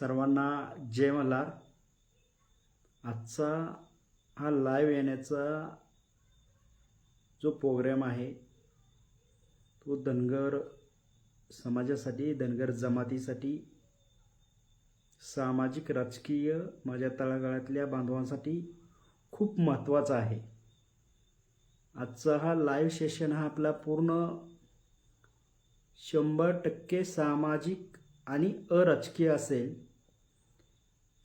सर्वांना जय मल्हार. आजचा हा लाईव्ह येण्याचा जो प्रोग्राम आहे तो धनगर समाजासाठी धनगर जमातीसाठी सामाजिक राजकीय माझ्या तळागाळातल्या बांधवांसाठी खूप महत्त्वाचा आहे. आजचा हा लाईव्ह सेशन हा आपला पूर्ण शंभर टक्के सामाजिक आणि अराजकीय असेल.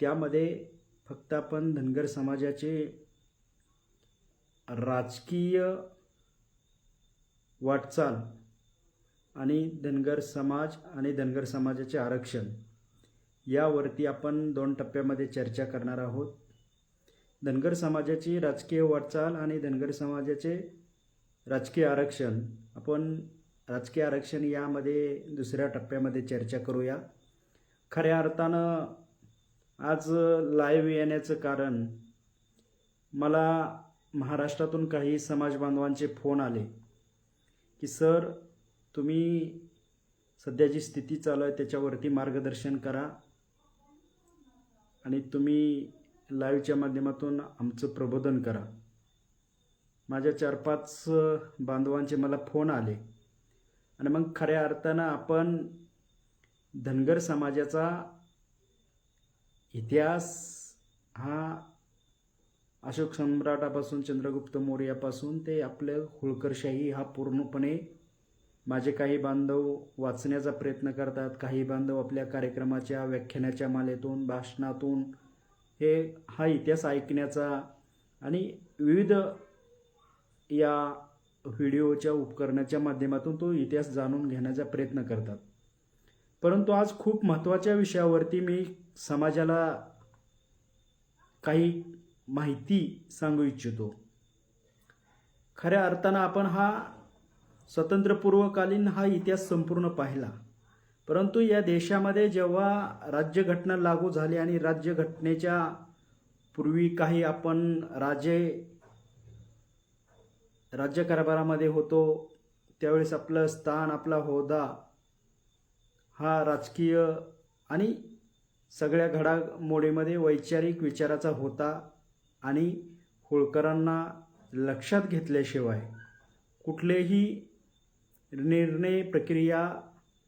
त्यामध्ये फक्त आपण धनगर समाजाचे राजकीय वाटचाल आणि धनगर समाज आणि धनगर समाजाचे आरक्षण यावरती आपण दोन टप्प्यामध्ये चर्चा करणार आहोत. धनगर समाजाची राजकीय वाटचाल आणि धनगर समाजाचे राजकीय आरक्षण. आपण राजकीय आरक्षण यामध्ये दुसऱ्या टप्प्यामध्ये चर्चा करूया. खऱ्या अर्थानं आज लाईव्ह येण्याचं कारण मला महाराष्ट्रातून काही समाज बांधवांचे फोन आले की सर तुम्ही सध्या जी स्थिती चालू आहे त्याच्यावरती मार्गदर्शन करा आणि तुम्ही लाईव्हच्या माध्यमातून आमचं प्रबोधन करा. माझ्या चार पाच बांधवांचे मला फोन आले. आणि मग खऱ्या अर्थानं आपण धनगर समाजाचा इतिहास हा अशोक सम्राटापासून चंद्रगुप्त मौर्यापासून ते आपलं होळकरशाही हा पूर्णपणे माझे काही बांधव वाचण्याचा प्रयत्न करतात. काही बांधव आपल्या कार्यक्रमाच्या व्याख्यानाच्या मालेतून भाषणातून हे हा इतिहास ऐकण्याचा आणि विविध या व्हिडिओच्या उपकरणाच्या माध्यमातून तो इतिहास जाणून घेण्याचा प्रयत्न करतात. परंतु आज खूप महत्त्वाच्या विषयावरती मी समाजाला काही माहिती सांगू इच्छितो. खऱ्या अर्थानं आपण हा स्वतंत्रपूर्वकालीन हा इतिहास संपूर्ण पाहिला. परंतु या देशामध्ये जेव्हा राज्यघटना लागू झाली आणि राज्यघटनेच्या पूर्वी काही आपण राजे राज्यकारभारामध्ये होतो त्यावेळेस आपलं स्थान आपला होदा हा राजकीय आणि सगळ्या घडामोडीमध्ये वैचारिक विचाराचा होता आणि होळकरांना लक्षात घेतल्याशिवाय कुठलेही निर्णय प्रक्रिया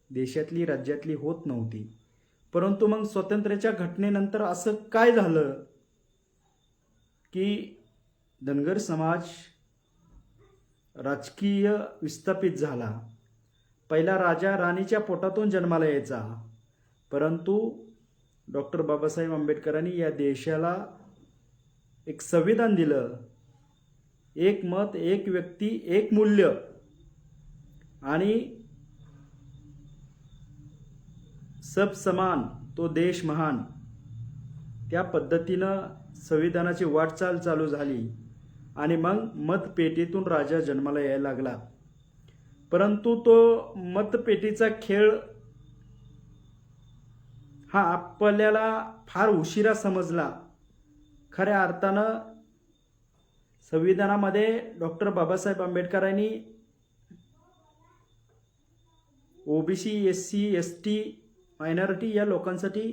देशातली राज्यातली होत नव्हती. परंतु मग स्वातंत्र्याच्या घटनेनंतर असं काय झालं की धनगर समाज राजकीय विस्थापित झाला. पहिला राजा राणीच्या पोटातून जन्माला यायचा. परंतु डॉक्टर बाबासाहेब आंबेडकरांनी या देशाला एक संविधान दिलं. एक मत एक व्यक्ती एक मूल्य. आणि सब समान तो देश महान. त्या पद्धतीनं संविधानाची वाटचाल चालू झाली. आणि मग मतपेटीतून राजा जन्माला यायला लागला. परंतु तो मतपेटीचा खेळ हा आपल्याला फार उशिरा समजला. खऱ्या अर्थानं संविधानामध्ये डॉक्टर बाबासाहेब आंबेडकरांनी OBC S C S T minority या लोकांसाठी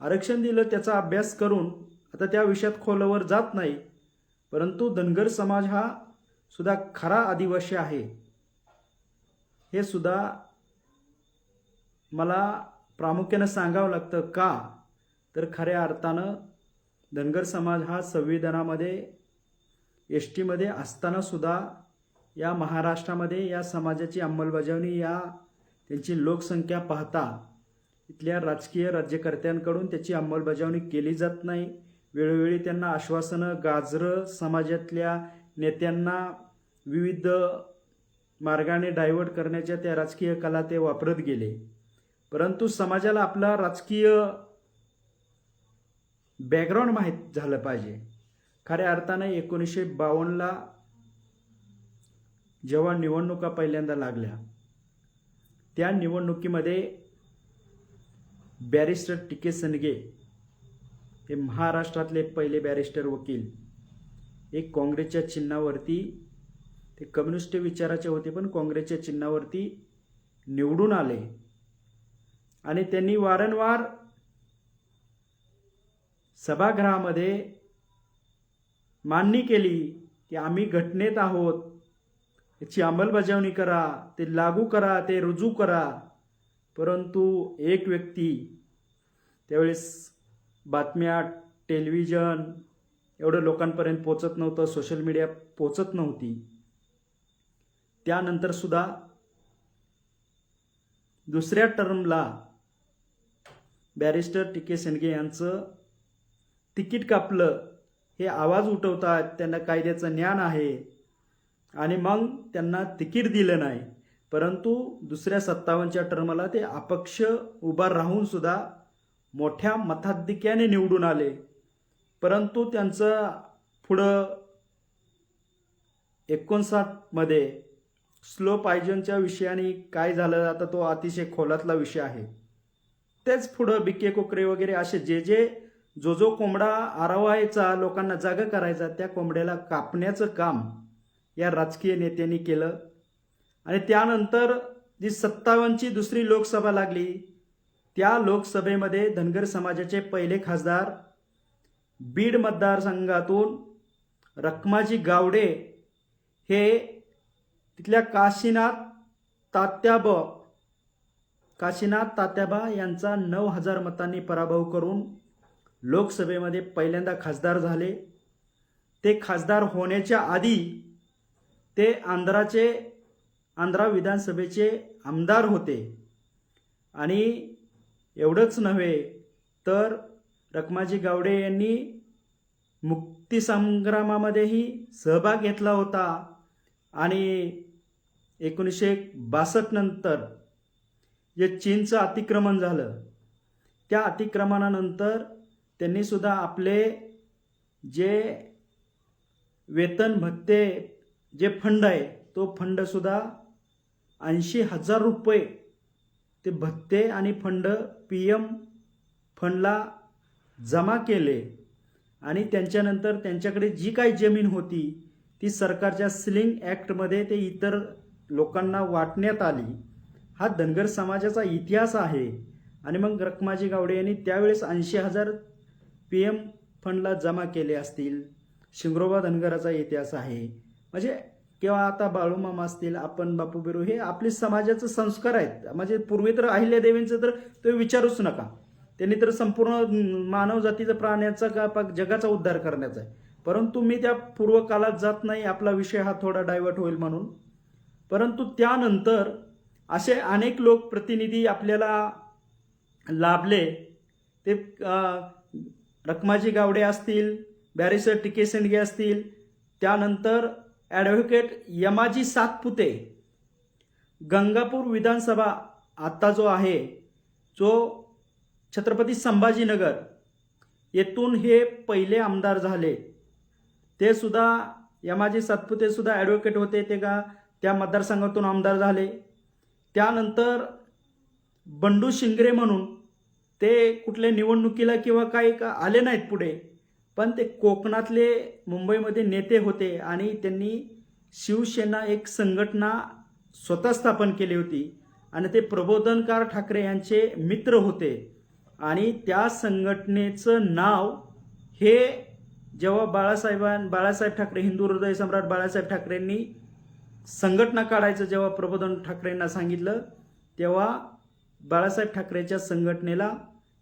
आरक्षण दिलं त्याचा अभ्यास करून आता त्या विषयात खोलवर जात नाही. परंतु धनगर समाज हा सुद्धा खरा आदिवासी आहे. हे सुद्धा मला प्रामुख्यानं सांगावं लागतं का? तर खऱ्या अर्थानं धनगर समाज हा संविधानामध्ये एस टीमध्ये असतानासुद्धा या महाराष्ट्रामध्ये या समाजाची अंमलबजावणी या त्यांची लोकसंख्या पाहता इथल्या राजकीय राज्यकर्त्यांकडून त्याची अंमलबजावणी केली जात नाही. वेळोवेळी त्यांना आश्वासनं गाजरं समाजातल्या नेत्यांना विविध मार्गाने डायव्हर्ट करण्याच्या त्या राजकीय कला ते वापरत गेले. परंतु समाजाला आपला राजकीय बॅकग्राऊंड माहीत झालं पाहिजे. खऱ्या अर्थानं एकोणीसशे बावन्नला जेव्हा निवडणुका पहिल्यांदा लागल्या त्या निवडणुकीमध्ये बॅरिस्टर टिके सनगे हे महाराष्ट्रातले पहिले बॅरिस्टर वकील. एक काँग्रेसच्या चिन्हावरती ते कम्युनिस्ट विचाराचे होते पण काँग्रेसच्या चिन्हावरती निवडून आले. आणि त्यांनी वारंवार सभागृहामध्ये मान्य केली की आम्ही घटनेत आहोत. याची अंमलबजावणी करा ते लागू करा ते रुजू करा. परंतु एक व्यक्ती त्यावेळेस बातम्या टेलिव्हिजन एवढं लोकांपर्यंत पोचत नव्हतं सोशल मीडिया पोचत नव्हती. त्यानंतर सुद्धा दुसऱ्या टर्मला बॅरिस्टर टी के शेंडगे यांचं तिकीट कापलं. हे आवाज उठवतात त्यांना कायद्याचं ज्ञान आहे. आणि मग त्यांना तिकीट दिलं नाही. परंतु दुसऱ्या सत्तावन्नच्या टर्मला ते अपक्ष उभा राहून सुद्धा मोठ्या मताधिक्याने निवडून आले. परंतु त्यांचं पुढं एकोणसाठमध्ये स्लो पायजनच्या विषयाने काय झालं आता तो अतिशय खोलातला विषय आहे. तेच पुढं बिके कोकरे वगैरे असे जे जे जो जो कोंबडा आरवायचा लोकांना जागा करायचा त्या कोंबड्याला कापण्याचं काम या राजकीय नेत्यांनी केलं. आणि त्यानंतर जी सत्तावन्नची दुसरी लोकसभा लागली त्या लोकसभेमध्ये धनगर समाजाचे पहिले खासदार बीड मतदारसंघातून रखमाजी गावडे हे तिथल्या काशीनाथ तात्याब काशीनाथ तात्याबा यांचा नऊ हजार मतांनी पराभव करून लोकसभेमध्ये पहिल्यांदा खासदार झाले. ते खासदार होण्याच्या आधी ते आंध्राचे आंध्रा विधानसभेचे आमदार होते. आणि एवढंच नव्हे तर रखमाजी गावडे यांनी मुक्तीसंग्रामामध्येही सहभाग घेतला होता. आणि एकोणीसशे बासष्ट नंतर जे चीनचं अतिक्रमण झालं. त्या अतिक्रमणानंतर त्यांनीसुद्धा आपले जे वेतन भत्ते जे फंड आहे तो फंडसुद्धा ऐंशी हजार रुपये ते भत्ते आणि फंड पी एम फंडला जमा केले. आणि त्यांच्यानंतर त्यांच्याकडे जी काही जमीन होती ती सरकारच्या सिलिंग ॲक्टमध्ये ते इतर लोकांना वाटण्यात आली. हा धनगर समाजाचा इतिहास आहे. आणि मग रखमाजी गावडे यांनी त्यावेळेस ऐंशी हजार पी एम फंडला जमा केले असतील. शिंगरोबा धनगराचा इतिहास आहे. म्हणजे किंवा आता बाळूमामा असतील आपण बापू बिरू हे आपले समाजाचे संस्कार आहेत. म्हणजे पूर्वी तर अहिल्यादेवींचं तर तो विचारूच नका. त्यांनी तर संपूर्ण मानव जातीचा प्राण्याचा का जगाचा उद्धार करण्याचा आहे. परंतु मी त्या पूर्वकालात जात नाही. आपला विषय हा थोडा डायव्हर्ट होईल म्हणून. परंतु त्यानंतर असे अनेक लोक प्रतिनिधी आपल्याला लाभले. ते रखमाजी गावडे असतील बॅरिस्टर टी के असतील त्यानंतर ॲडव्होकेट यमाजी सातपुते. गंगापूर विधानसभा आत्ता जो आहे जो छत्रपती संभाजीनगर येथून हे पहिले आमदार झाले. ते सुद्धा यमाजी सातपुते सुद्धा ॲडव्होकेट होते ते का त्या मतदारसंघातून आमदार झाले. त्यानंतर बंडू शिंगरे म्हणून ते कुठल्या निवडणुकीला किंवा काही का आले नाहीत पुढे पण ते कोकणातले मुंबईमध्ये नेते होते आणि त्यांनी शिवसेना एक संघटना स्वतः स्थापन केली होती आणि ते प्रबोधनकार ठाकरे यांचे मित्र होते. आणि त्या संघटनेचं नाव हे जेव्हा बाळासाहेबां बाळासाहेब ठाकरे हिंदू हृदय सम्राट बाळासाहेब ठाकरेंनी संघटना काढायचं जेव्हा प्रबोधन ठाकरेंना सांगितलं तेव्हा बाळासाहेब ठाकरेच्या संघटनेला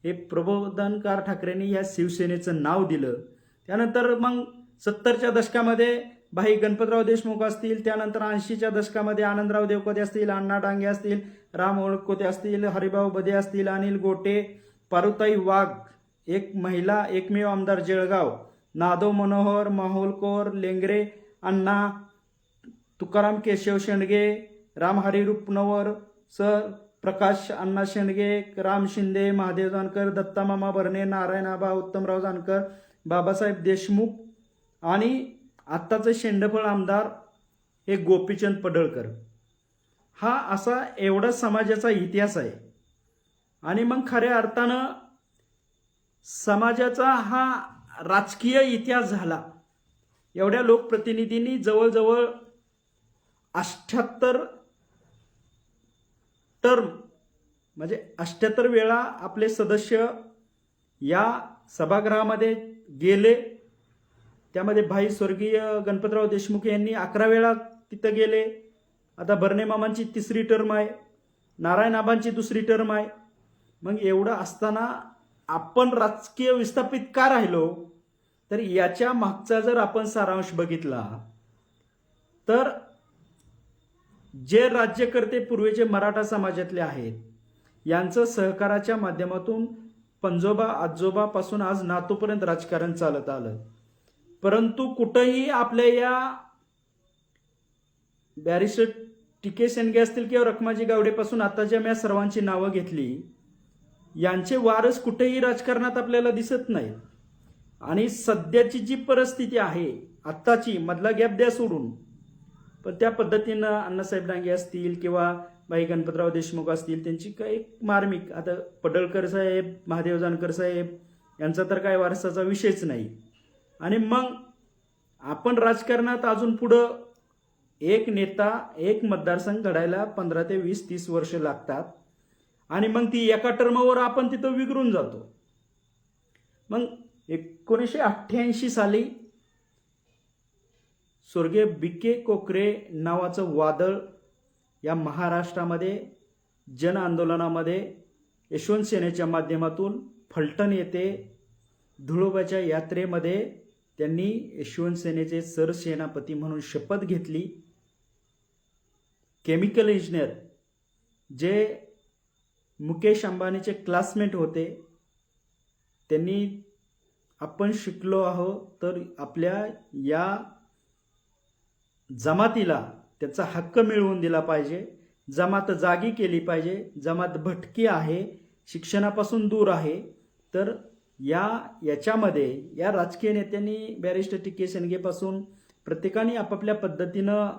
हे प्रबोधनकार ठाकरेंनी या शिवसेनेचं नाव दिलं. त्यानंतर मग सत्तरच्या दशकामध्ये भाई गणपतराव देशमुख असतील त्यानंतर ऐंशीच्या दशकामध्ये आनंदराव देवकोते असतील अण्णा डांगे असतील राम ओळखोते असतील हरिभाऊ बदे असतील अनिल गोटे पारुताई वाघ एक महिला एकमेव आमदार जळगाव नादो मनोहर माहुलकोर लेंगरे अण्णा तुकाराम केशव शेंडगे रामहरी रूपनवर सर प्रकाश अण्णा शेंडगे राम शिंदे महादेव जानकर दत्ता मामा भरणे नारायण आबा उत्तमराव जानकर बाबासाहेब देशमुख आणि आत्ताचे शेंडफळ आमदार हे गोपीचंद पडळकर. हा असा एवढा समाजाचा इतिहास आहे. आणि मग खऱ्या अर्थानं समाजाचा हा राजकीय इतिहास झाला. एवढ्या लोकप्रतिनिधींनी जवळजवळ अष्ट्याहत्तर टर्म म्हणजे अष्ट्याहत्तर वेळा आपले सदस्य या सभागृहामध्ये गेले. त्यामध्ये भाई स्वर्गीय गणपतराव देशमुख यांनी अकरा वेळा तिथं गेले. आता बर्णे मामांची तिसरी टर्म आहे. नारायण आबांची दुसरी टर्म आहे. मग एवढं असताना आपण राजकीय विस्थापित का राहिलो? तर याच्या मागचा जर आपण सारांश बघितला तर जे राज्यकर्ते पूर्वीचे मराठा समाजातले आहेत यांचं सहकाराच्या माध्यमातून पंजोबा आजोबापासून आज नातूपर्यंत राजकारण चालत आलं. परंतु कुठंही आपल्या या बॅरिस्टर टी के शेंडगे असतील किंवा रखमाजी गावडेपासून आता ज्या मी सर्वांची नावं घेतली यांचे वारस कुठेही राजकारणात आपल्याला दिसत नाहीत. आणि सध्याची जी परिस्थिती आहे आत्ताची मधला गॅप द्या सोडून पण त्या पद्धतीनं अण्णासाहेब डांगे असतील किंवा बाई गणपतराव देशमुख असतील त्यांची काही मार्मिक आता पडळकर साहेब महादेव जानकर साहेब यांचा तर काय वारसाचा विषयच नाही. आणि मग आपण राजकारणात अजून पुढं एक नेता एक मतदारसंघ घडायला पंधरा ते वीस तीस वर्ष लागतात. आणि मग ती एका टर्मवर आपण तिथं विगरून जातो. मग एकोणीसशे अठ्ठ्याऐंशी साली स्वर्गीय बी के कोकरे नावाचं वादळ या महाराष्ट्रामध्ये जन आंदोलनामध्ये यशवंत सेनेच्या माध्यमातून फलटण येथे धुळोबाच्या यात्रेमध्ये त्यांनी यशवंत सेनेचे सरसेनापती म्हणून शपथ घेतली. केमिकल इंजिनियर जे मुकेश अंबानीचे क्लासमेट होते. त्यांनी आपण शिकलो आहोत तर आपल्या या जमातीला त्याचा हक्क मिळवून दिला पाहिजे. जमात जागी केली पाहिजे. जमात भटकी आहे. शिक्षणापासून दूर आहे. तर या याच्यामध्ये या राजकीय नेत्यांनी बॅरिस्टर टी के शेंडगेपासून प्रत्येकाने आपापल्या पद्धतीनं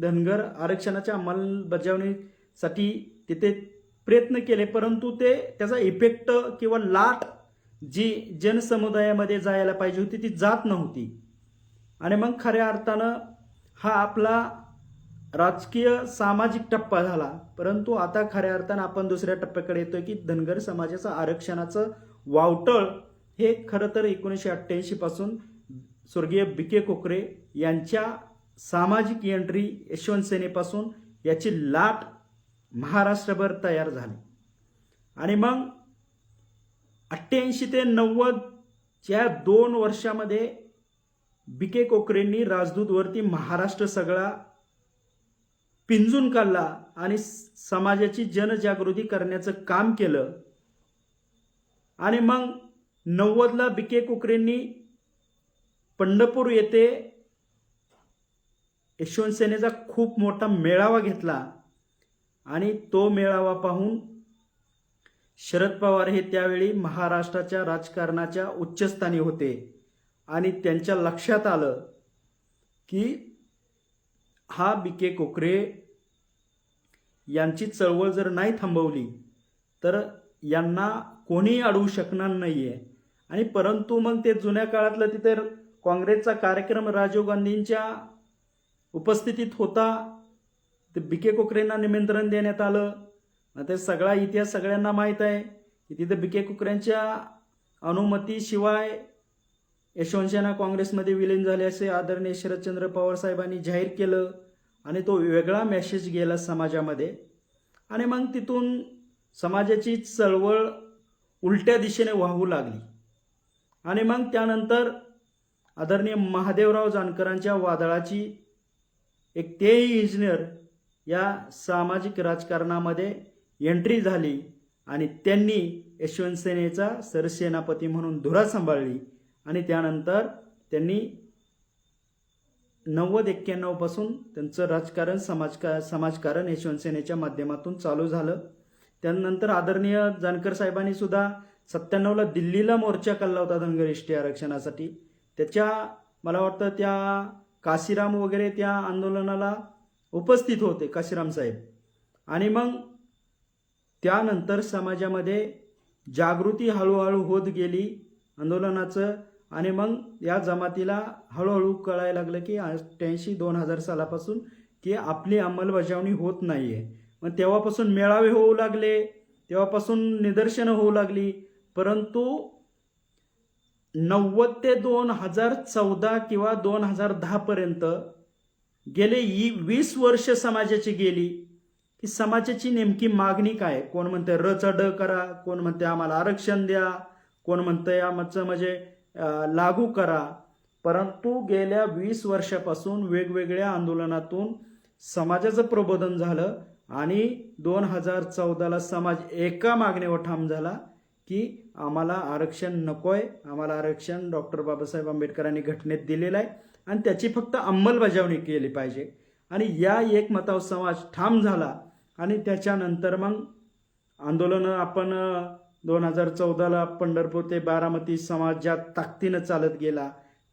धनगर आरक्षणाच्या अंमलबजावणीसाठी तिथे प्रयत्न केले. परंतु ते त्याचा इफेक्ट किंवा लाट जी जनसमुदायामध्ये जायला पाहिजे होती ती जात नव्हती. आणि मग खऱ्या अर्थानं हा आपला राजकीय सामाजिक टप्पा झाला. परंतु आता खऱ्या अर्थानं आपण दुसऱ्या टप्प्याकडे येतोय की धनगर समाजाचं आरक्षणाचं वावटळ हे खरं तर एकोणीसशे अठ्ठ्याऐंशी पासून स्वर्गीय बी के कोकरे यांच्या सामाजिक एंट्री यशवंत सेनेपासून याची लाट महाराष्ट्रभर तयार झाली. आणि मग अठ्ठ्याऐंशी ते नव्वद या दोन वर्षामध्ये बी के कोकरेंनी राजदूतवरती महाराष्ट्र सगळा पिंजून काढला आणि समाजाची जनजागृती करण्याचं काम केलं. आणि मग नव्वदला बी के कुकरेंनी पंढरपूर येथे यशवंत सेनेचा खूप मोठा मेळावा घेतला. आणि तो मेळावा पाहून शरद पवार हे त्यावेळी महाराष्ट्राच्या राजकारणाच्या उच्चस्थानी होते. आणि त्यांच्या लक्षात आलं की हा बी के कोकरे यांची चळवळ जर नाही थांबवली तर यांना कोणीही अडवू शकणार नाही आहे आणि परंतु मग ते जुन्या काळातलं तिथे काँग्रेसचा कार्यक्रम राजीव गांधींच्या उपस्थितीत होता ते बी के कोकरेंना निमंत्रण देण्यात आलं. ते सगळा इतिहास सगळ्यांना माहीत आहे की तिथे बी के कोकऱ्यांच्या अनुमतीशिवाय यशवंतसेना काँग्रेसमध्ये विलीन झाले असे आदरणीय शरदचंद्र पवार साहेबांनी जाहीर केलं आणि तो वेगळा मेसेज गेला समाजामध्ये. आणि मग तिथून समाजाची चळवळ उलट्या दिशेने वाहू लागली. आणि मग त्यानंतर आदरणीय महादेवराव जानकरांच्या वादळाची एक तेही इंजिनियर या सामाजिक राजकारणामध्ये एंट्री झाली आणि त्यांनी यशवंत सेनेचा सरसेनापती म्हणून धुरा सांभाळली. आणि त्यानंतर त्यांनी नव्वद एक्क्याण्णवपासून त्यांचं राजकारण समाजका समाजकारण हे शिवसेनेच्या माध्यमातून चालू झालं. त्यानंतर आदरणीय जानकर साहेबांनी सुद्धा सत्त्याण्णवला दिल्लीला मोर्चा काढला होता धनगरिष्ठी आरक्षणासाठी. त्याच्या मला वाटतं त्या काशीराम वगैरे त्या आंदोलनाला उपस्थित होते काशीराम साहेब. आणि मग त्यानंतर समाजामध्ये जागृती हळूहळू होत गेली. आंदोलनाचं आणि मग या जमातीला हळूहळू कळायला लागलं की अठ्ठ्याऐंशी दोन हजार सालापासून की आपली अंमलबजावणी होत नाही आहे मग तेव्हापासून मेळावे होऊ लागले तेव्हापासून निदर्शनं होऊ लागली. परंतु नव्वद ते दोन हजार चौदा किंवा दोन हजार दहापर्यंत गेले ही वीस वर्ष समाजाची गेली. की समाजाची नेमकी मागणी काय? कोण म्हणते र ड करा कोण म्हणते आम्हाला आरक्षण द्या कोण म्हणते आमचं म्हणजे लागू करा. परंतु गेल्या वीस वर्षापासून वेगवेगळ्या आंदोलनातून समाजाचं प्रबोधन झालं आणि दोन हजार चौदाला समाज एका मागणीवर ठाम झाला की आम्हाला आरक्षण नकोय. आम्हाला आरक्षण डॉक्टर बाबासाहेब आंबेडकरांनी घटनेत दिलेलं आहे आणि त्याची फक्त अंमलबजावणी केली पाहिजे. आणि या एकमतावर समाज ठाम झाला आणि त्याच्यानंतर मग आंदोलनं आपण दोन हजार चौदाला पंढरपूर ते बारामती समाज ज्या ताकदीनं चालत गेला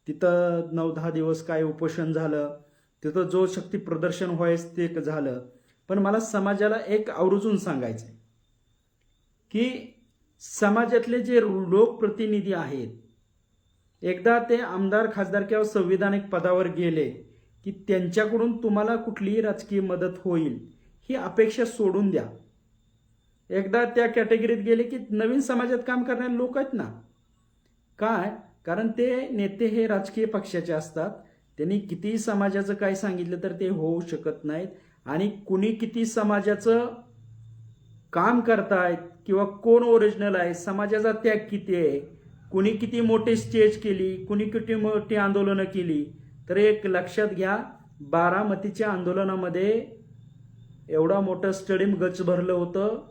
तिथं नऊ दहा दिवस काय उपोषण झालं तिथं जो शक्ती प्रदर्शन व्हायच ते झालं. पण मला समाजाला एक आवर्जून सांगायचं आहे की समाजातले जे लोकप्रतिनिधी आहेत एकदा ते आमदार खासदार किंवा संविधानिक पदावर गेले की त्यांच्याकडून तुम्हाला कुठलीही राजकीय मदत होईल ही अपेक्षा सोडून द्या. एकदा त्या कॅटेगरीत गेले की नवीन समाजात काम करणारे लोक आहेत ना. काय? कारण ते नेते हे राजकीय पक्षाचे असतात. त्यांनी किती समाजाचं काय सांगितलं तर ते होऊ शकत नाहीत. आणि कुणी किती समाजाचं काम करतायत किंवा कोण ओरिजिनल आहे समाजाचा त्याग किती आहे कुणी किती मोठी स्टेज केली कुणी किती मोठी आंदोलनं केली तर एक लक्षात घ्या बारामतीच्या आंदोलनामध्ये एवढा मोठं स्टेडियम गच भरलं होतं.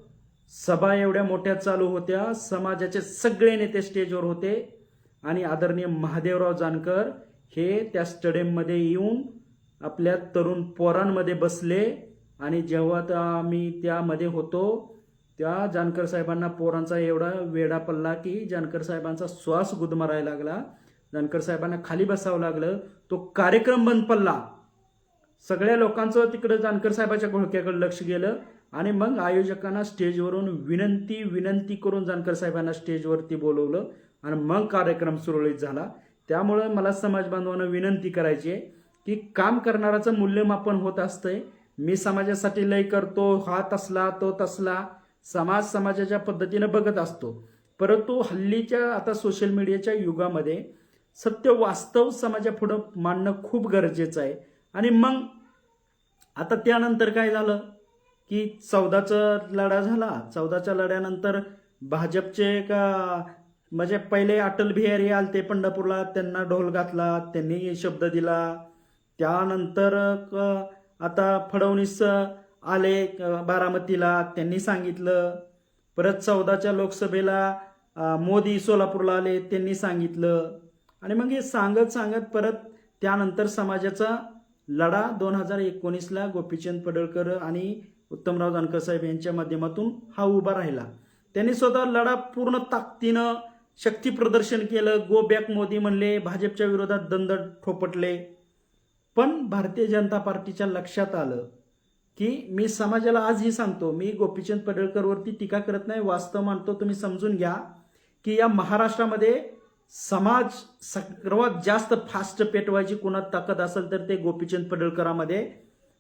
सभा एवढ्या मोठ्या चालू होत्या. समाजाचे सगळे नेते स्टेजवर होते. आणि आदरणीय महादेवराव जानकर हे त्या स्टेडियममध्ये येऊन आपल्या तरुण पोरांमध्ये बसले. आणि जेव्हा आम्ही त्यामध्ये होतो त्या जानकर साहेबांना पोरांचा एवढा वेडा पडला की जानकर साहेबांचा श्वास गुदमरायला लागला. जानकर साहेबांना खाली बसावं लागलं. तो कार्यक्रम बंद पडला. सगळ्या लोकांचं तिकडं जानकर साहेबाच्या घोळक्याकडे लक्ष गेलं. आणि मग आयोजकांना स्टेजवरून विनंती विनंती करून जानकर साहेबांना स्टेजवरती बोलवलं आणि मग कार्यक्रम सुरळीत झाला. त्यामुळं मला समाज बांधवांना विनंती करायची आहे की काम करणाराचं मूल्यमापन होत असतंय. मी समाजासाठी लय करतो हा तसला तो तसला. समाज समाजाच्या पद्धतीनं बघत असतो. परंतु हल्लीच्या आता सोशल मीडियाच्या युगामध्ये सत्य वास्तव समाजापुढं मांडणं खूप गरजेचं आहे. आणि मग आता त्यानंतर काय झालं? की चौदाचा लढा झाला. चौदाच्या लढ्यानंतर भाजपचे का म्हणजे पहिले अटल बिहारी आलते पंढरपूरला त्यांना ढोल घातला त्यांनी शब्द दिला. त्यानंतर क- आता फडणवीस आले बारामतीला त्यांनी सांगितलं. परत चौदाच्या लोकसभेला मोदी सोलापूरला आले त्यांनी सांगितलं. आणि मग हे सांगत सांगत परत त्यानंतर समाजाचा लढा दोन हजार एकोणीसला गोपीचंद पडळकर आणि उत्तमराव जानकरसाहेब यांच्या माध्यमातून हा उभा राहिला. त्यांनी स्वतः लढा पूर्ण ताकदीनं शक्ती प्रदर्शन केलं. गो बॅक मोदी म्हणले भाजपच्या विरोधात दंड ठोपटले. पण भारतीय जनता पार्टीच्या लक्षात आलं की मी समाजाला आजही सांगतो मी गोपीचंद पडळकरवरती टीका करत नाही वास्तव मानतो. तुम्ही समजून घ्या की या महाराष्ट्रामध्ये समाज सर्वात जास्त फास्ट पेटवायची कुणात ताकद असेल तर ते गोपीचंद पडळकरामध्ये.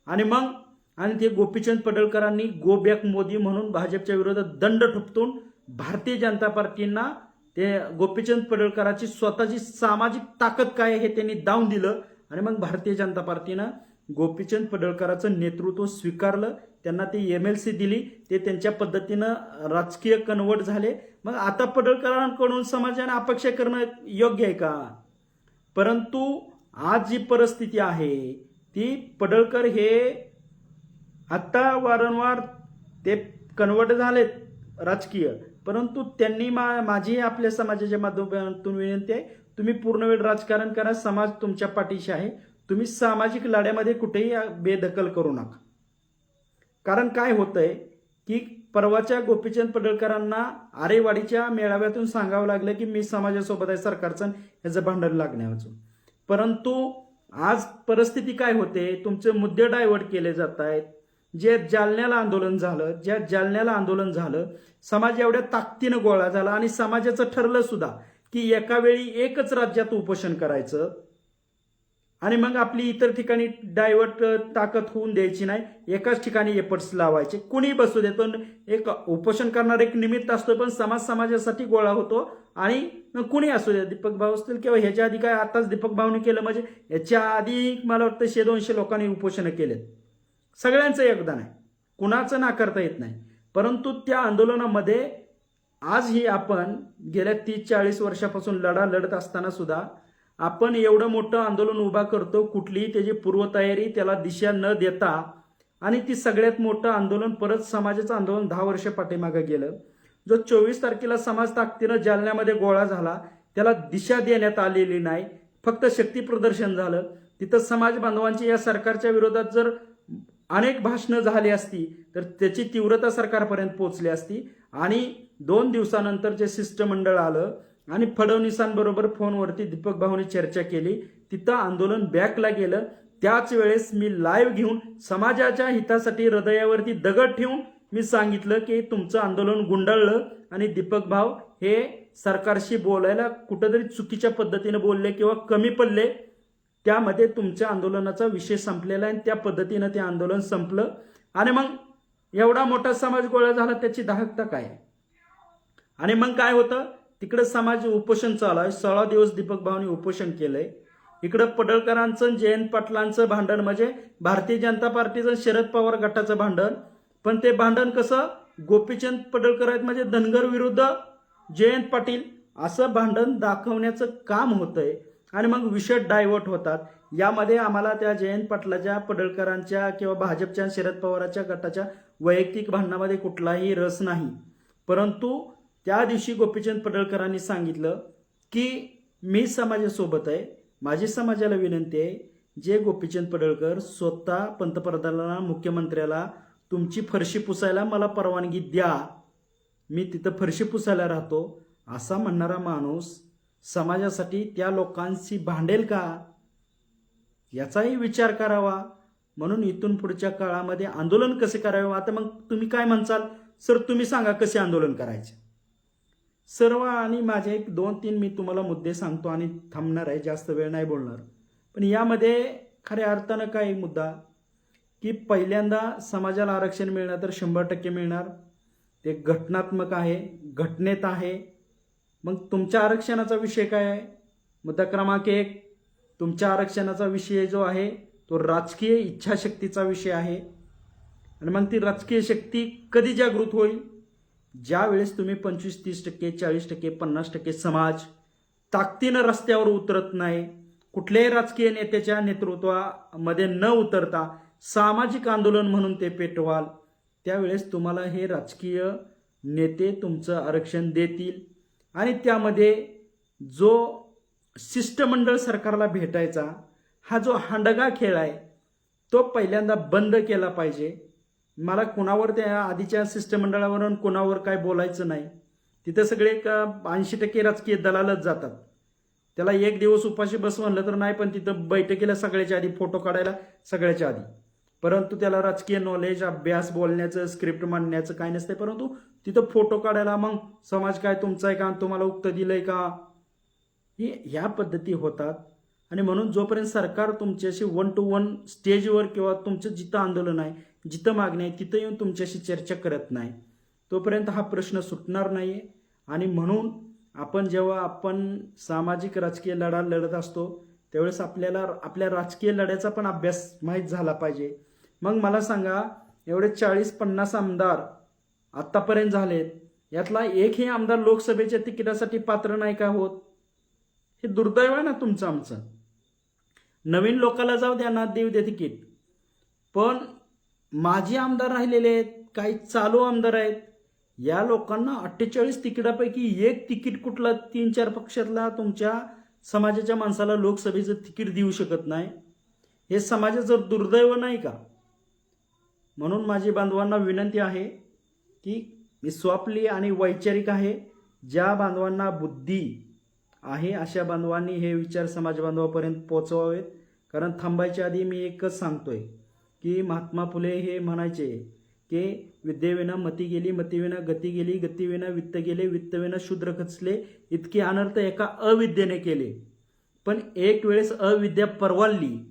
आणि मग आणि ते गोपीचंद पडळकरांनी गो बॅक मोदी म्हणून भाजपच्या विरोधात दंड ठोपतून भारतीय जनता पार्टींना ते गोपीचंद पडळकराची स्वतःची सामाजिक ताकद काय आहे हे त्यांनी दावून दिलं. आणि मग भारतीय जनता पार्टीनं गोपीचंद पडळकराचं नेतृत्व स्वीकारलं. त्यांना ती एम एल सी दिली. ते त्यांच्या पद्धतीनं राजकीय कन्वर्ट झाले. मग आता पडळकरांकडून समाजाने अपेक्षा करणं योग्य आहे का? परंतु आज जी परिस्थिती आहे ती पडळकर हे आत्ता वारंवार ते कन्वर्ट झालेत राजकीय. परंतु त्यांनी मा माझी आपल्या समाजाच्या माध्यमातून विनंती आहे तुम्ही पूर्ण वेळ राजकारण करा समाज तुमच्या पाठीशी आहे. तुम्ही सामाजिक लढ्यामध्ये कुठेही बेदखल करू नका. कारण काय होतंय की परवाच्या गोपीचंद पडळकरांना आरेवाडीच्या मेळाव्यातून सांगावं लागलं की मी समाजासोबत आहे सरकारचं ह्याचं भांडण लागण्याचं परंतु आज परिस्थिती काय होते? तुमचे मुद्दे डायव्हर्ट केले जात आहेत. जे जालन्याला आंदोलन झालं ज्या जालन्याला आंदोलन झालं समाज एवढ्या ताकदीनं गोळा झाला आणि समाजाचं ठरलं सुद्धा की एका वेळी एकच राज्यात उपोषण करायचं आणि मग आपली इतर ठिकाणी डायव्हर्ट ताकद होऊन द्यायची नाही. एकाच ठिकाणी एफर्ट्स लावायचे. कुणी बसू देतो एक उपोषण करणार एक निमित्त असतो पण समाज समाजासाठी गोळा होतो आणि कुणी असू दे दीपक भाऊ असतील किंवा ह्याच्या आधी काय आताच दीपक भाऊने केलं म्हणजे याच्या आधी मला वाटतं शे दोनशे लोकांनी उपोषणं केलेत. सगळ्यांचं योगदान आहे. कुणाचं नाकारता येत नाही. परंतु त्या आंदोलनामध्ये आजही आपण गेल्या तीस चाळीस वर्षापासून लढा लढत असताना सुद्धा आपण एवढं मोठं आंदोलन उभा करतो कुठलीही त्याची पूर्वतयारी त्याला दिशा न देता आणि ती सगळ्यात मोठं आंदोलन परत समाजाचं आंदोलन दहा वर्ष पाठीमागं गेलं. जो चोवीस तारखेला समाज ताकदीनं जालन्यामध्ये गोळा झाला त्याला दिशा देण्यात आलेली नाही. फक्त शक्ती प्रदर्शन झालं. तिथं समाज बांधवांची या सरकारच्या विरोधात जर अनेक भाषणं झाली असती तर त्याची तीव्रता सरकारपर्यंत पोहोचली असती. आणि दोन दिवसानंतर जे शिष्टमंडळ आलं आणि फडणवीसांबरोबर फोनवरती दीपक भाऊनी चर्चा केली तिथं आंदोलन बॅकला गेलं. त्याच वेळेस मी लाईव्ह घेऊन समाजाच्या हितासाठी हृदयावरती दगड ठेवून मी सांगितलं की तुमचं आंदोलन गुंडाळलं आणि दीपक भाऊ हे सरकारशी बोलायला कुठंतरी चुकीच्या पद्धतीने बोलले किंवा कमी पडले. त्यामध्ये तुमच्या आंदोलनाचा विषय संपलेला आहे आणि त्या पद्धतीनं ते आंदोलन संपलं. आणि मग एवढा मोठा समाज गोळा झाला त्याची दाहकता काय? आणि मग काय होतं? तिकडं समाज उपोषण चालू आहे. सोळा दिवस दीपक भाऊनी उपोषण केलंय. इकडं पडळकरांचं आणि जयंत पाटलांचं भांडण म्हणजे भारतीय जनता पार्टीचं शरद पवार गटाचं भांडण. पण ते भांडण कसं? गोपीचंद पडळकर आहेत म्हणजे धनगर विरुद्ध जयंत पाटील. असं भांडण दाखवण्याचं काम होतंय. आणि मग विषय डायव्हर्ट होतात. यामध्ये आम्हाला त्या जयंत पाटलाच्या पडळकरांच्या किंवा भाजपच्या शरद पवाराच्या गटाच्या वैयक्तिक भांडणामध्ये कुठलाही रस नाही. परंतु त्या दिवशी गोपीचंद पडळकरांनी सांगितलं की मी समाजासोबत आहे. माझी समाजाला विनंती आहे जे गोपीचंद पडळकर स्वतः पंतप्रधानाला मुख्यमंत्र्याला तुमची फरशी पुसायला मला परवानगी द्या. मी तिथं फरशी पुसायला राहतो असा म्हणणारा माणूस समाजासाठी त्या लोकांशी भांडेल का? याचाही विचार करावा. म्हणून इथून पुढच्या काळामध्ये आंदोलन कसे करावे? आता मग तुम्ही काय म्हणसाल सर तुम्ही सांगा कसे आंदोलन करायचे? सर्व आणि माझे एक दोन तीन मी तुम्हाला मुद्दे सांगतो आणि थांबणार आहे जास्त वेळ नाही बोलणार. पण यामध्ये खऱ्या अर्थानं काय मुद्दा. की पहिल्यांदा समाजाला आरक्षण मिळणार तर शंभर टक्के मिळणार. ते घटनात्मक आहे घटनेत आहे. मग तुमच्या आरक्षणाचा विषय काय आहे? मुद्दा क्रमांक एक तुमच्या आरक्षणाचा विषय जो आहे तो राजकीय इच्छाशक्तीचा विषय आहे. आणि मग ती राजकीय शक्ती कधी जागृत होईल? ज्या वेळेस तुम्ही पंचवीस तीस टक्के चाळीस टक्के पन्नास टक्के समाज ताकदीनं रस्त्यावर उतरत नाही कुठल्याही राजकीय नेत्याच्या नेतृत्वामध्ये न उतरता सामाजिक आंदोलन म्हणून ते पेटवाल त्यावेळेस तुम्हाला हे राजकीय नेते तुमचं आरक्षण देतील. आणि त्यामध्ये जो शिष्टमंडळ सरकारला भेटायचा हा जो हांडगा खेळ आहे तो पहिल्यांदा बंद केला पाहिजे. मला कुणावर त्या आधीच्या शिष्टमंडळावरून कुणावर काय बोलायचं नाही. तिथं सगळे एक ऐंशी टक्के राजकीय दलालच जातात. त्याला एक दिवस उपाशी बस म्हणलं तर नाही पण तिथं बैठकीला सगळ्याच्या आधी फोटो काढायला सगळ्याच्या आधी. परंतु त्याला राजकीय नॉलेज अभ्यास बोलण्याचं स्क्रिप्ट मांडण्याचं काय नसते परंतु तिथं फोटो काढायला मग समाज काय तुमचा आहे का? तुम्हाला उक्त दिलंय का? हे ह्या पद्धती होतात. आणि म्हणून जोपर्यंत सरकार तुमच्याशी वन टू वन स्टेजवर किंवा तुमचं जिथं आंदोलन आहे जिथं मागणी आहे तिथं येऊन तुमच्याशी चर्चा करत नाही. तोपर्यंत हा प्रश्न सुटणार नाही आणि म्हणून आपण जेव्हा आपण सामाजिक राजकीय लढा लढत असतो त्यावेळेस आपल्याला आपल्या राजकीय लढ्याचा पण अभ्यास माहीत झाला पाहिजे. मग मला सांगा एवढे चाळीस पन्नास आमदार आत्तापर्यंत झालेत यातला एकही आमदार लोकसभेच्या तिकिटासाठी पात्र नाही का होत? हे दुर्दैव आहे ना तुमचं आमचं. नवीन लोकाला जाऊ द्या ना देऊ दे तिकीट. पण माजी आमदार राहिलेले आहेत काही चालू आमदार आहेत या लोकांना अठ्ठेचाळीस तिकिटापैकी एक तिकीट कुठला तीन चार पक्षातला तुमच्या समाजाच्या माणसाला लोकसभेचं तिकीट देऊ शकत नाही? हे समाजाचं दुर्दैव नाही का? म्हणून माझी बांधवांना विनंती आहे की मी स्वापली आणि वैचारिक आहे. ज्या बांधवांना बुद्धी आहे अशा बांधवांनी हे विचार समाज बांधवापर्यंत पोचवावेत कारण थांबायच्या आधी मी एकच सांगतोय की महात्मा फुले हे म्हणायचे की विद्येविना मती गेली मतीविना गती गेली गतीविना वित्त गेले वित्तविना शूद्र खचले इतके अनर्थ एका अविद्येने केले. पण एक वेळेस अविद्या परवालली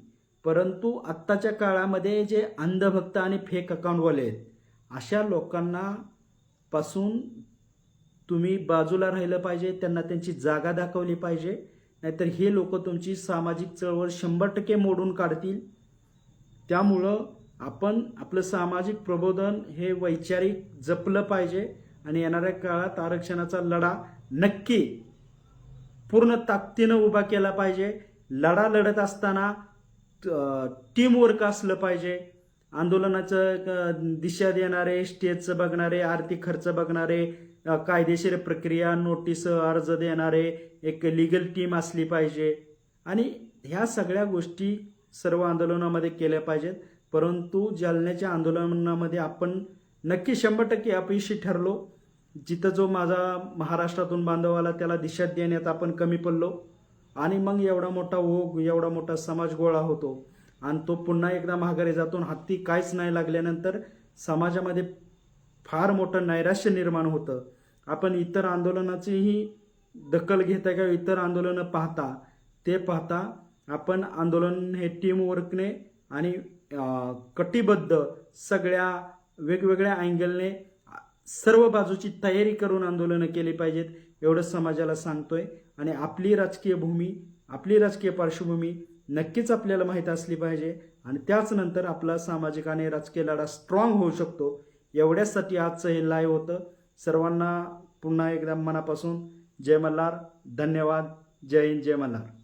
परंतु आत्ताच्या काळामध्ये जे अंधभक्त आणि फेक अकाउंटवाले आहेत अशा लोकांना पासून तुम्ही बाजूला राहिलं पाहिजे त्यांना त्यांची जागा दाखवली पाहिजे नाहीतर हे लोक तुमची सामाजिक चळवळ शंभर टक्के मोडून काढतील. त्यामुळं आपण आपलं सामाजिक प्रबोधन हे वैचारिक जपलं पाहिजे आणि येणाऱ्या काळात आरक्षणाचा लढा नक्की पूर्ण ताकदीनं उभा केला पाहिजे. लढा लढत असताना टीमवर्क असलं पाहिजे. आंदोलनाचं दिशा देणारे स्टेजचं बघणारे आर्थिक खर्च बघणारे कायदेशीर प्रक्रिया नोटीस अर्ज देणारे एक लिगल टीम असली पाहिजे. आणि ह्या सगळ्या गोष्टी सर्व आंदोलनामध्ये केल्या पाहिजेत. परंतु जालन्याच्या आंदोलनामध्ये आपण नक्की शंभर टक्के अपयशी ठरलो. जिथं जो माझा महाराष्ट्रातून बांधव आला त्याला दिशा देण्यात आपण कमी पडलो. आणि मग एवढा मोठा ओघ एवढा मोठा समाज गोळा होतो. आणि तो पुन्हा एकदा माघारी जातो हत्ती काहीच नाही लागल्यानंतर समाजामध्ये फार मोठं नैराश्य निर्माण होतं. आपण इतर आंदोलनाचीही दखल घेता किंवा इतर आंदोलनं पाहता ते पाहता आपण आंदोलन हे टीमवर्कने आणि कटिबद्ध सगळ्या वेगवेगळ्या अँगलने सर्व बाजूची तयारी करून आंदोलनं केली पाहिजेत. एवढं समाजाला सांगतोय. आणि आपली राजकीय भूमी आपली राजकीय पार्श्वभूमी नक्कीच आपल्याला माहीत असली पाहिजे. आणि त्याच नंतर आपला सामाजिक आणि राजकीय लढा स्ट्रॉंग होऊ शकतो. एवढ्यासाठी आजचं हे लाईव्ह होतं. सर्वांना पुन्हा एकदा मनापासून जय मल्हार. धन्यवाद. जय हिंद जय मल्हार.